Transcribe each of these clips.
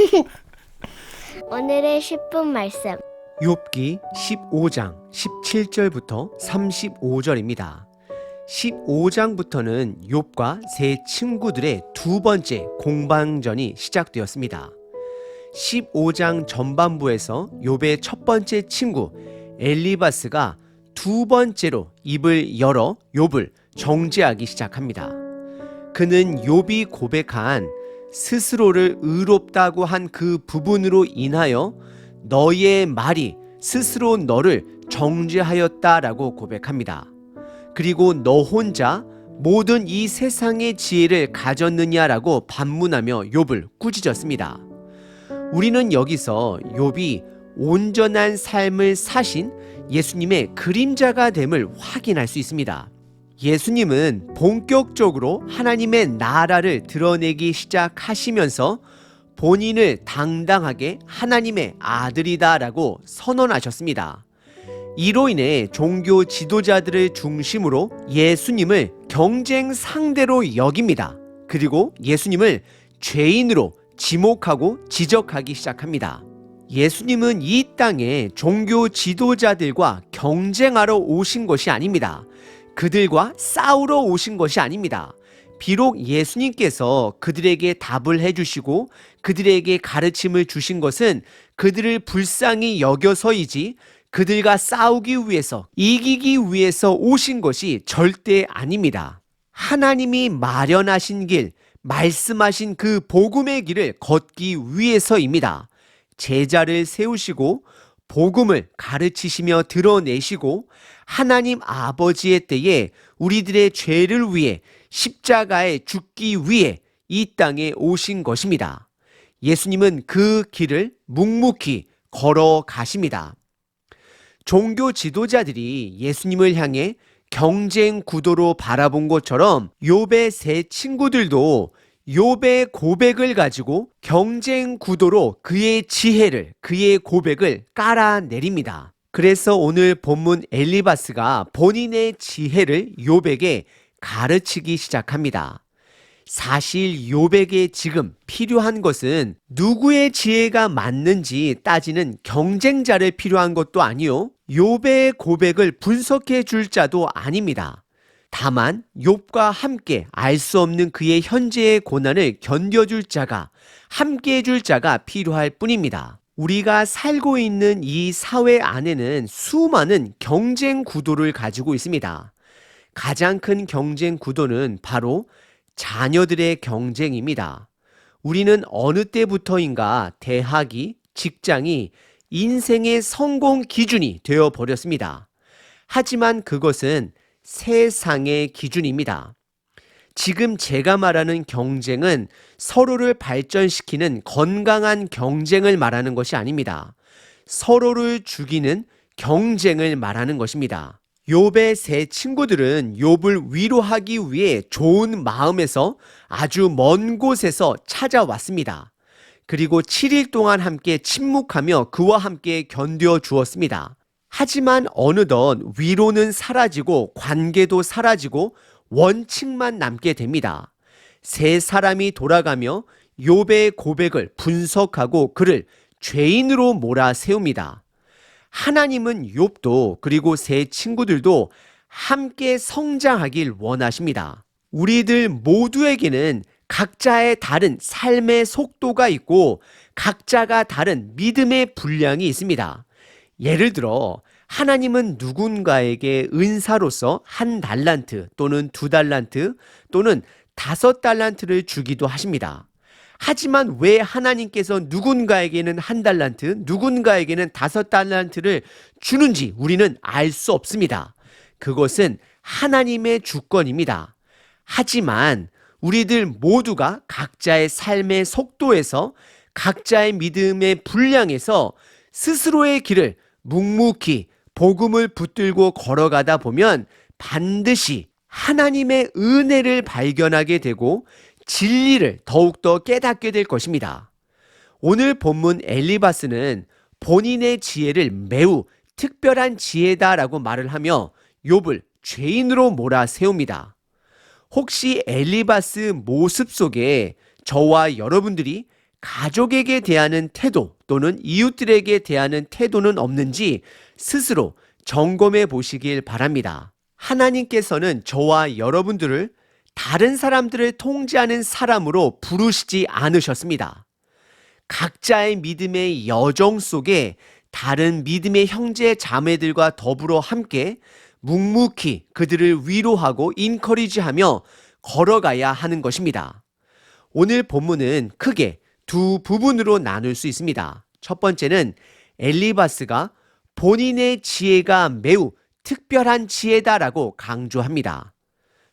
오늘의 10분 말씀. 욥기 15장 17절부터 35절입니다. 15장부터는 욥과 세 친구들의 두 번째 공방전이 시작되었습니다. 15장 전반부에서 욥의 첫 번째 친구 엘리바스가 두 번째로 입을 열어 욥을 정죄하기 시작합니다. 그는 욥이 고백한 스스로를 의롭다고 한 그 부분으로 인하여 너의 말이 스스로 너를 정죄하였다라고 고백합니다. 그리고 너 혼자 모든 이 세상의 지혜를 가졌느냐라고 반문하며 욥을 꾸짖었습니다. 우리는 여기서 욥이 온전한 삶을 사신 예수님의 그림자가 됨을 확인할 수 있습니다. 예수님은 본격적으로 하나님의 나라를 드러내기 시작하시면서 본인을 당당하게 하나님의 아들이다라고 선언하셨습니다. 이로 인해 종교 지도자들을 중심으로 예수님을 경쟁 상대로 여깁니다. 그리고 예수님을 죄인으로 지목하고 지적하기 시작합니다. 예수님은 이 땅에 종교 지도자들과 경쟁하러 오신 것이 아닙니다. 그들과 싸우러 오신 것이 아닙니다. 비록 예수님께서 그들에게 답을 해주시고 그들에게 가르침을 주신 것은 그들을 불쌍히 여겨서이지 그들과 싸우기 위해서 이기기 위해서 오신 것이 절대 아닙니다. 하나님이 마련하신 길, 말씀하신 그 복음의 길을 걷기 위해서입니다. 제자를 세우시고 복음을 가르치시며 드러내시고 하나님 아버지의 때에 우리들의 죄를 위해 십자가에 죽기 위해 이 땅에 오신 것입니다. 예수님은 그 길을 묵묵히 걸어 가십니다. 종교 지도자들이 예수님을 향해 경쟁 구도로 바라본 것처럼 욥의 세 친구들도 욥의 고백을 가지고 경쟁 구도로 그의 지혜를 그의 고백을 깔아내립니다. 그래서 오늘 본문 엘리바스가 본인의 지혜를 욥에게 가르치기 시작합니다. 사실 욥에게 지금 필요한 것은 누구의 지혜가 맞는지 따지는 경쟁자를 필요한 것도 아니요. 욥의 고백을 분석해 줄 자도 아닙니다. 다만 욥과 함께 알 수 없는 그의 현재의 고난을 견뎌줄 자가 함께 해줄 자가 필요할 뿐입니다. 우리가 살고 있는 이 사회 안에는 수많은 경쟁 구도를 가지고 있습니다. 가장 큰 경쟁 구도는 바로 자녀들의 경쟁입니다. 우리는 어느 때부터인가 대학이, 직장이 인생의 성공 기준이 되어 버렸습니다. 하지만 그것은 세상의 기준입니다. 지금 제가 말하는 경쟁은 서로를 발전시키는 건강한 경쟁을 말하는 것이 아닙니다. 서로를 죽이는 경쟁을 말하는 것입니다. 욥의 세 친구들은 욥을 위로하기 위해 좋은 마음에서 아주 먼 곳에서 찾아왔습니다. 그리고 7일 동안 함께 침묵하며 그와 함께 견뎌 주었습니다. 하지만 어느덧 위로는 사라지고 관계도 사라지고 원칙만 남게 됩니다. 세 사람이 돌아가며 욥의 고백을 분석하고 그를 죄인으로 몰아세웁니다. 하나님은 욥도 그리고 세 친구들도 함께 성장하길 원하십니다. 우리들 모두에게는 각자의 다른 삶의 속도가 있고 각자가 다른 믿음의 분량이 있습니다. 예를 들어 하나님은 누군가에게 은사로서 한 달란트 또는 두 달란트 또는 다섯 달란트를 주기도 하십니다. 하지만 왜 하나님께서 누군가에게는 한 달란트, 누군가에게는 다섯 달란트를 주는지 우리는 알 수 없습니다. 그것은 하나님의 주권입니다. 하지만 우리들 모두가 각자의 삶의 속도에서 각자의 믿음의 분량에서 스스로의 길을 묵묵히 복음을 붙들고 걸어가다 보면 반드시 하나님의 은혜를 발견하게 되고 진리를 더욱더 깨닫게 될 것입니다. 오늘 본문 엘리바스는 본인의 지혜를 매우 특별한 지혜다라고 말을 하며 욥을 죄인으로 몰아 세웁니다. 혹시 엘리바스 모습 속에 저와 여러분들이 가족에게 대하는 태도 또는 이웃들에게 대하는 태도는 없는지 스스로 점검해 보시길 바랍니다. 하나님께서는 저와 여러분들을 다른 사람들을 통제하는 사람으로 부르시지 않으셨습니다. 각자의 믿음의 여정 속에 다른 믿음의 형제 자매들과 더불어 함께 묵묵히 그들을 위로하고 인커리지하며 걸어가야 하는 것입니다. 오늘 본문은 크게 두 부분으로 나눌 수 있습니다. 첫 번째는 엘리바스가 본인의 지혜가 매우 특별한 지혜다라고 강조합니다.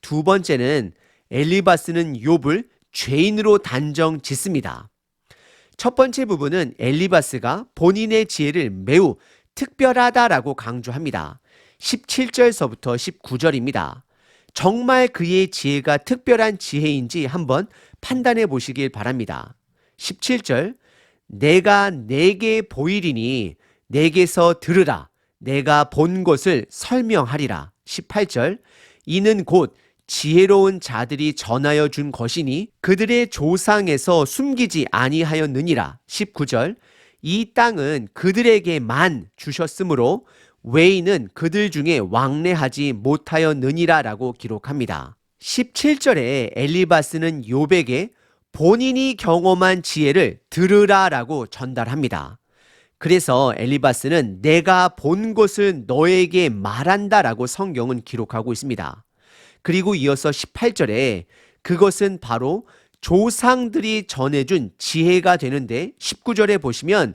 두 번째는 엘리바스는 욥을 죄인으로 단정 짓습니다. 첫 번째 부분은 엘리바스가 본인의 지혜를 매우 특별하다라고 강조합니다. 17절서부터 19절입니다. 정말 그의 지혜가 특별한 지혜인지 한번 판단해 보시길 바랍니다. 17절 내가 내게 보이리니 내게서 들으라 내가 본 것을 설명하리라. 18절 이는 곧 지혜로운 자들이 전하여 준 것이니 그들의 조상에서 숨기지 아니하였느니라. 19절 이 땅은 그들에게만 주셨으므로 외인은 그들 중에 왕래하지 못하였느니라라고 기록합니다. 17절에 엘리바스는 요백에 본인이 경험한 지혜를 들으라라고 전달합니다. 그래서 엘리바스는 내가 본 것을 너에게 말한다라고 성경은 기록하고 있습니다. 그리고 이어서 18절에 그것은 바로 조상들이 전해준 지혜가 되는데 19절에 보시면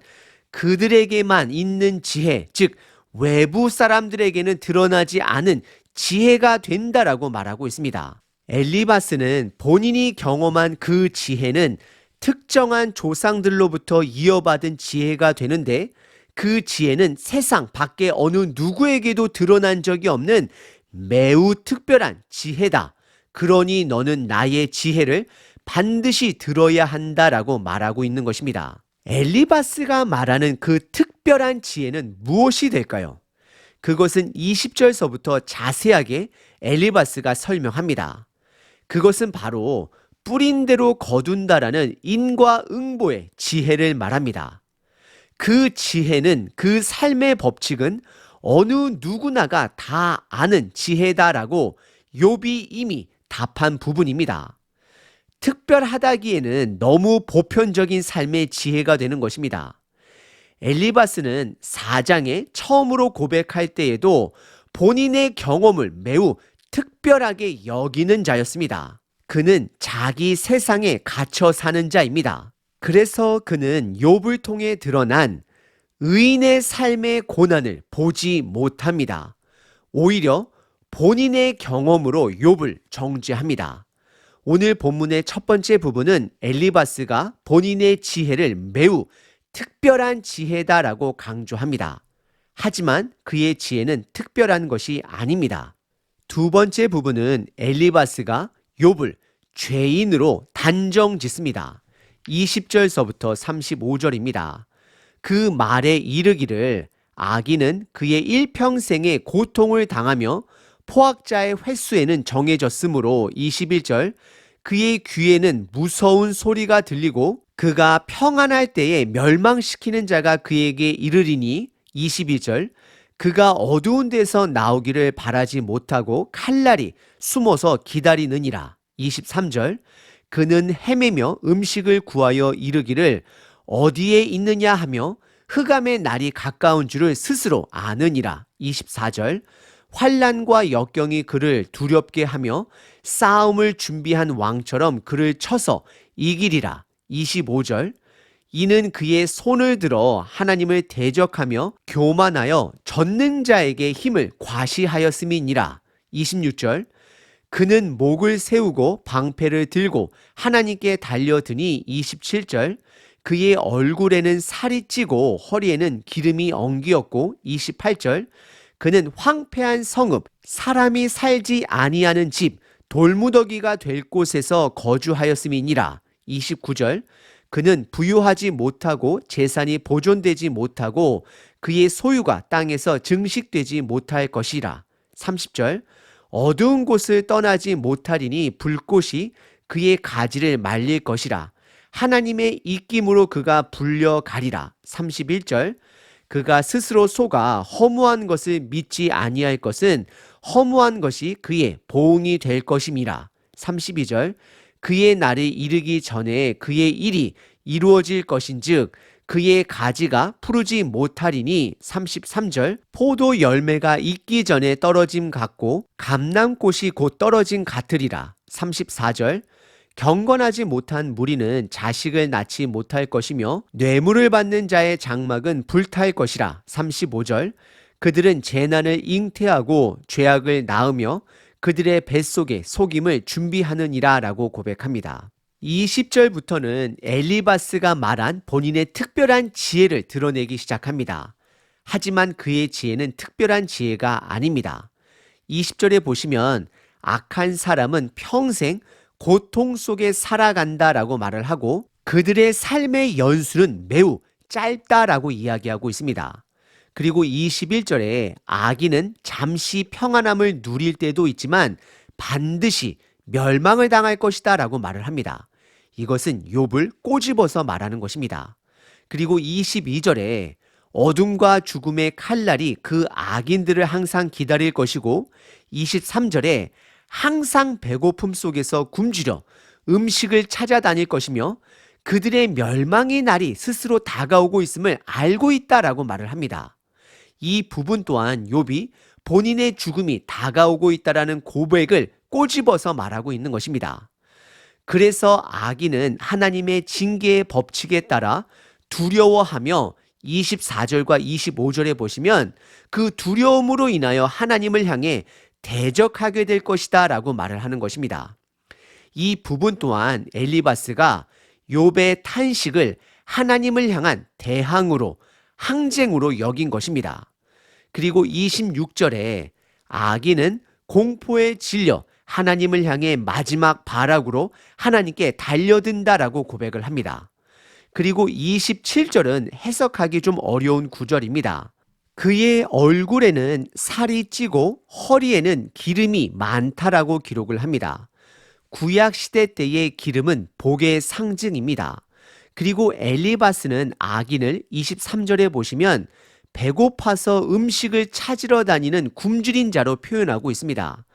그들에게만 있는 지혜, 즉 외부 사람들에게는 드러나지 않은 지혜가 된다라고 말하고 있습니다. 엘리바스는 본인이 경험한 그 지혜는 특정한 조상들로부터 이어받은 지혜가 되는데 그 지혜는 세상 밖에 어느 누구에게도 드러난 적이 없는 매우 특별한 지혜다. 그러니 너는 나의 지혜를 반드시 들어야 한다라고 말하고 있는 것입니다. 엘리바스가 말하는 그 특별한 지혜는 무엇이 될까요? 그것은 20절서부터 자세하게 엘리바스가 설명합니다. 그것은 바로 뿌린 대로 거둔다라는 인과응보의 지혜를 말합니다. 그 지혜는 그 삶의 법칙은 어느 누구나가 다 아는 지혜다라고 욥이 이미 답한 부분입니다. 특별하다기에는 너무 보편적인 삶의 지혜가 되는 것입니다. 엘리바스는 4장에 처음으로 고백할 때에도 본인의 경험을 매우 특별하게 여기는 자였습니다. 그는 자기 세상에 갇혀 사는 자입니다. 그래서 그는 욥을 통해 드러난 의인의 삶의 고난을 보지 못합니다. 오히려 본인의 경험으로 욥을 정죄합니다. 오늘 본문의 첫 번째 부분은 엘리바스가 본인의 지혜를 매우 특별한 지혜다라고 강조합니다. 하지만 그의 지혜는 특별한 것이 아닙니다. 두 번째 부분은 엘리바스가 욥을 죄인으로 단정 짓습니다. 20절서부터 35절입니다. 그 말에 이르기를 아기는 그의 일평생의 고통을 당하며 포악자의 횟수에는 정해졌으므로 21절 그의 귀에는 무서운 소리가 들리고 그가 평안할 때에 멸망시키는 자가 그에게 이르리니 22절 그가 어두운 데서 나오기를 바라지 못하고 칼날이 숨어서 기다리느니라. 23절. 그는 헤매며 음식을 구하여 이르기를 어디에 있느냐 하며 흑암의 날이 가까운 줄을 스스로 아느니라. 24절. 환란과 역경이 그를 두렵게 하며 싸움을 준비한 왕처럼 그를 쳐서 이기리라. 25절 이는 그의 손을 들어 하나님을 대적하며 교만하여 전능자에게 힘을 과시하였음이니라. 26절. 그는 목을 세우고 방패를 들고 하나님께 달려드니 27절. 그의 얼굴에는 살이 찌고 허리에는 기름이 엉기었고 28절. 그는 황폐한 성읍 사람이 살지 아니하는 집 돌무더기가 될 곳에서 거주하였음이니라. 29절 그는 부유하지 못하고 재산이 보존되지 못하고 그의 소유가 땅에서 증식되지 못할 것이라 30절 어두운 곳을 떠나지 못하리니 불꽃이 그의 가지를 말릴 것이라 하나님의 입김으로 그가 불려가리라. 31절. 그가 스스로 속아 허무한 것을 믿지 아니할 것은 허무한 것이 그의 보응이 될 것임이라. 32절. 그의 날이 이르기 전에 그의 일이 이루어질 것인즉 그의 가지가 푸르지 못하리니 33절 포도 열매가 익기 전에 떨어짐 같고 감람꽃이 곧 떨어짐 같으리라. 34절 경건하지 못한 무리는 자식을 낳지 못할 것이며 뇌물을 받는 자의 장막은 불탈 것이라. 35절 그들은 재난을 잉태하고 죄악을 낳으며 그들의 뱃속에 속임을 준비하느니라 라고 고백합니다. 20절부터는 엘리바스가 말한 본인의 특별한 지혜를 드러내기 시작합니다. 하지만 그의 지혜는 특별한 지혜가 아닙니다. 20절에 보시면 악한 사람은 평생 고통 속에 살아간다 라고 말을 하고 그들의 삶의 연수는 매우 짧다라고 이야기하고 있습니다. 그리고 21절에 아기는 잠시 평안함을 누릴 때도 있지만 반드시 멸망을 당할 것이다 라고 말을 합니다. 이것은 욥을 꼬집어서 말하는 것입니다. 그리고 22절에 어둠과 죽음의 칼날이 그 악인들을 항상 기다릴 것이고 23절에 항상 배고픔 속에서 굶주려 음식을 찾아다닐 것이며 그들의 멸망의 날이 스스로 다가오고 있음을 알고 있다라고 말을 합니다. 이 부분 또한 욥이 본인의 죽음이 다가오고 있다라는 고백을 꼬집어서 말하고 있는 것입니다. 그래서 아기는 하나님의 징계의 법칙에 따라 두려워하며 24절과 25절에 보시면 그 두려움으로 인하여 하나님을 향해 대적하게 될 것이다 라고 말을 하는 것입니다. 이 부분 또한 엘리바스가 욥의 탄식을 하나님을 향한 대항으로 항쟁으로 여긴 것입니다. 그리고 26절에 아기는 공포에 질려 하나님을 향해 마지막 발악으로 하나님께 달려든다라고 고백을 합니다. 그리고 27절은 해석하기 좀 어려운 구절입니다. 그의 얼굴에는 살이 찌고 허리에는 기름이 많다라고 기록을 합니다. 구약 시대 때의 기름은 복의 상징입니다. 그리고 엘리바스는 악인을 23절에 보시면 배고파서 음식을 찾으러 다니는 굶주린 자로 표현하고 있습니다.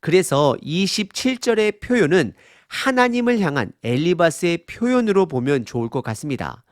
그래서 27절의 표현은 하나님을 향한 엘리바스의 표현으로 보면 좋을 것 같습니다.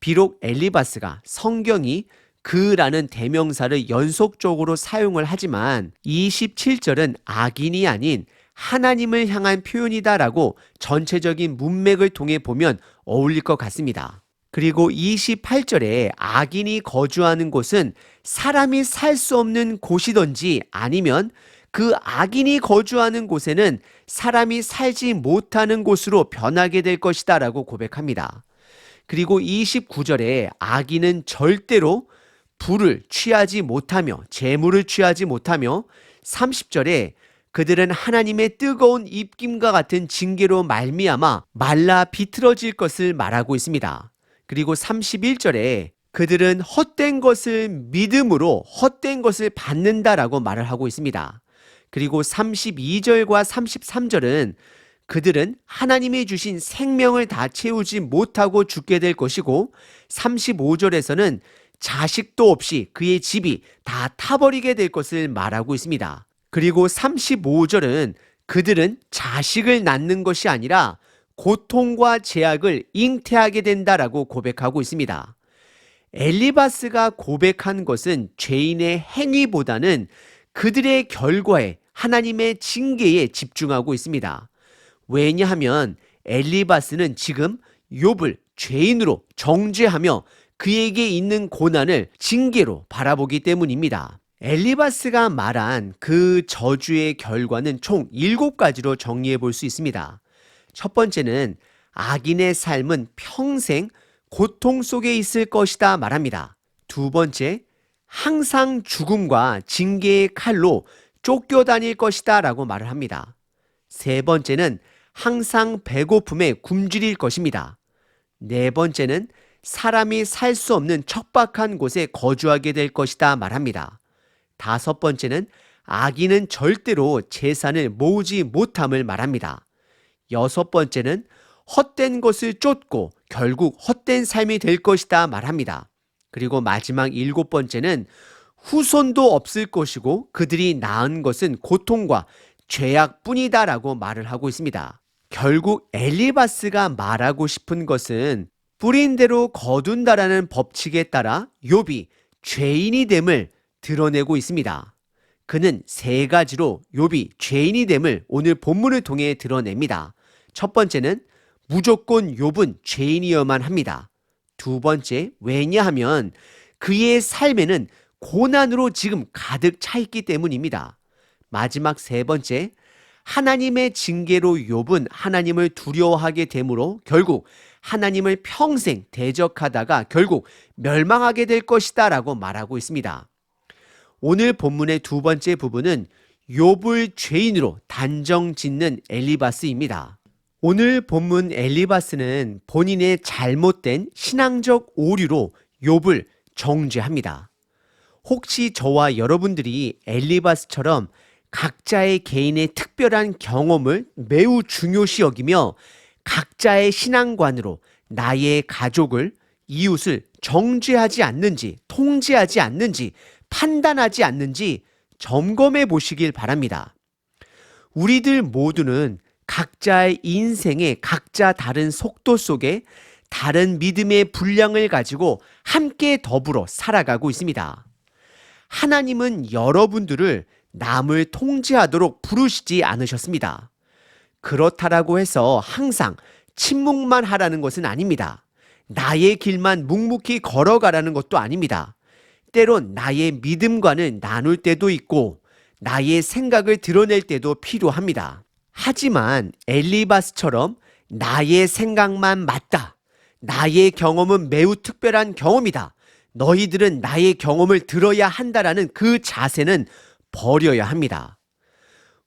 비록 엘리바스가 성경이 그라는 대명사를 연속적으로 사용을 하지만 27절은 악인이 아닌 하나님을 향한 표현이다라고 전체적인 문맥을 통해 보면 어울릴 것 같습니다. 그리고 28절에 악인이 거주하는 곳은 사람이 살 수 없는 곳이던지 아니면 그 악인이 거주하는 곳에는 사람이 살지 못하는 곳으로 변하게 될 것이다 라고 고백합니다. 그리고 29절에 악인은 절대로 불을 취하지 못하며 재물을 취하지 못하며 30절에 그들은 하나님의 뜨거운 입김과 같은 징계로 말미암아 말라 비틀어질 것을 말하고 있습니다. 그리고 31절에 그들은 헛된 것을 믿음으로 헛된 것을 받는다라고 말을 하고 있습니다. 그리고 32절과 33절은 그들은 하나님이 주신 생명을 다 채우지 못하고 죽게 될 것이고 35절에서는 자식도 없이 그의 집이 다 타버리게 될 것을 말하고 있습니다. 그리고 35절은 그들은 자식을 낳는 것이 아니라 고통과 제약을 잉태하게 된다라고 고백하고 있습니다. 엘리바스가 고백한 것은 죄인의 행위보다는 그들의 결과에 하나님의 징계에 집중하고 있습니다. 왜냐하면 엘리바스는 지금 욥을 죄인으로 정죄하며 그에게 있는 고난을 징계로 바라보기 때문입니다. 엘리바스가 말한 그 저주의 결과는 총 7가지로 정리해 볼 수 있습니다. 첫 번째는 악인의 삶은 평생 고통 속에 있을 것이다 말합니다. 두 번째, 항상 죽음과 징계의 칼로 쫓겨 다닐 것이다 라고 말을 합니다. 세 번째는 항상 배고픔에 굶주릴 것입니다. 네 번째는 사람이 살 수 없는 척박한 곳에 거주하게 될 것이다 말합니다. 다섯 번째는 악인은 절대로 재산을 모으지 못함을 말합니다. 여섯 번째는 헛된 것을 쫓고 결국 헛된 삶이 될 것이다 말합니다. 그리고 마지막 일곱 번째는 후손도 없을 것이고 그들이 낳은 것은 고통과 죄악뿐이다 라고 말을 하고 있습니다. 결국 엘리바스가 말하고 싶은 것은 뿌린 대로 거둔다라는 법칙에 따라 욥이 죄인이 됨을 드러내고 있습니다. 그는 세 가지로 욥이 죄인이 됨을 오늘 본문을 통해 드러냅니다. 첫 번째는 무조건 욥은 죄인이어만 합니다. 두 번째, 왜냐하면 그의 삶에는 고난으로 지금 가득 차 있기 때문입니다. 마지막 세 번째, 하나님의 징계로 욥은 하나님을 두려워하게 되므로 결국 하나님을 평생 대적하다가 결국 멸망하게 될 것이다라고 말하고 있습니다. 오늘 본문의 두 번째 부분은 욥을 죄인으로 단정 짓는 엘리바스입니다. 오늘 본문 엘리바스는 본인의 잘못된 신앙적 오류로 욥을 정죄합니다. 혹시 저와 여러분들이 엘리바스처럼 각자의 개인의 특별한 경험을 매우 중요시 여기며 각자의 신앙관으로 나의 가족을, 이웃을 정죄하지 않는지, 통제하지 않는지, 판단하지 않는지 점검해 보시길 바랍니다. 우리들 모두는 각자의 인생의 각자 다른 속도 속에 다른 믿음의 분량을 가지고 함께 더불어 살아가고 있습니다. 하나님은 여러분들을 남을 통제하도록 부르시지 않으셨습니다. 그렇다라고 해서 항상 침묵만 하라는 것은 아닙니다. 나의 길만 묵묵히 걸어가라는 것도 아닙니다. 때론 나의 믿음과는 나눌 때도 있고 나의 생각을 드러낼 때도 필요합니다. 하지만 엘리바스처럼 나의 생각만 맞다. 나의 경험은 매우 특별한 경험이다. 너희들은 나의 경험을 들어야 한다라는 그 자세는 버려야 합니다.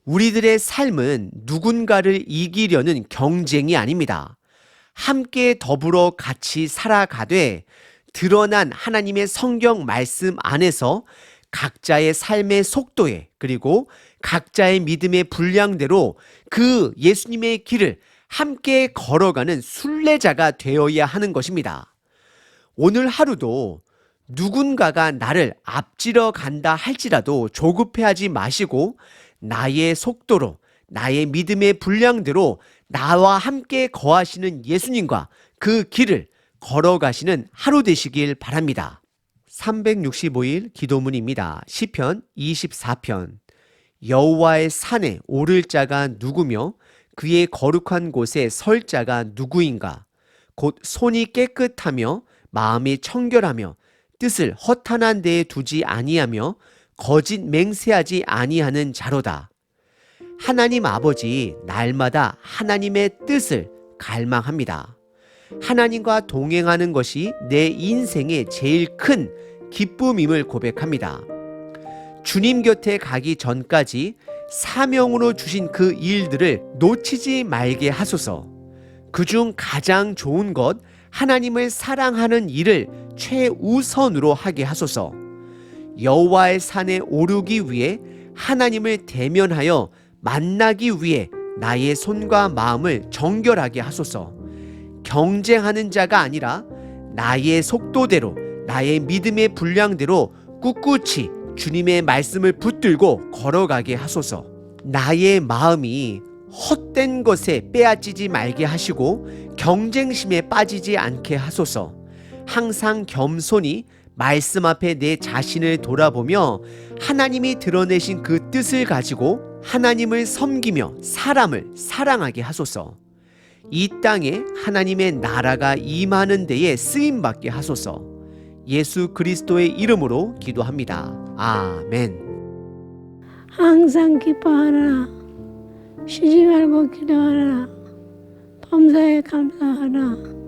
우리들의 삶은 누군가를 이기려는 경쟁이 아닙니다. 함께 더불어 같이 살아가되 드러난 하나님의 성경 말씀 안에서 각자의 삶의 속도에 그리고 각자의 믿음의 분량대로 그 예수님의 길을 함께 걸어가는 순례자가 되어야 하는 것입니다. 오늘 하루도 누군가가 나를 앞지러 간다 할지라도 조급해하지 마시고 나의 속도로 나의 믿음의 분량대로 나와 함께 거하시는 예수님과 그 길을 걸어가시는 하루 되시길 바랍니다. 365일 기도문입니다. 시편 24편 여호와의 산에 오를 자가 누구며 그의 거룩한 곳에 설 자가 누구인가 곧 손이 깨끗하며 마음이 청결하며 뜻을 허탄한 데에 두지 아니하며 거짓 맹세하지 아니하는 자로다. 하나님 아버지 날마다 하나님의 뜻을 갈망합니다. 하나님과 동행하는 것이 내 인생의 제일 큰 기쁨임을 고백합니다. 주님 곁에 가기 전까지 사명으로 주신 그 일들을 놓치지 말게 하소서. 그중 가장 좋은 것 하나님을 사랑하는 일을 최우선으로 하게 하소서. 여호와의 산에 오르기 위해 하나님을 대면하여 만나기 위해 나의 손과 마음을 정결하게 하소서. 경쟁하는 자가 아니라 나의 속도대로 나의 믿음의 분량대로 꿋꿋이 주님의 말씀을 붙들고 걸어가게 하소서. 나의 마음이 헛된 것에 빼앗지지 말게 하시고 경쟁심에 빠지지 않게 하소서. 항상 겸손히 말씀 앞에 내 자신을 돌아보며 하나님이 드러내신 그 뜻을 가지고 하나님을 섬기며 사람을 사랑하게 하소서. 이 땅에 하나님의 나라가 임하는 데에 쓰임 받게 하소서. 예수 그리스도의 이름으로 기도합니다. 아멘. 항상 기뻐하라. 쉬지 말고 기도하라. 범사에 감사하라.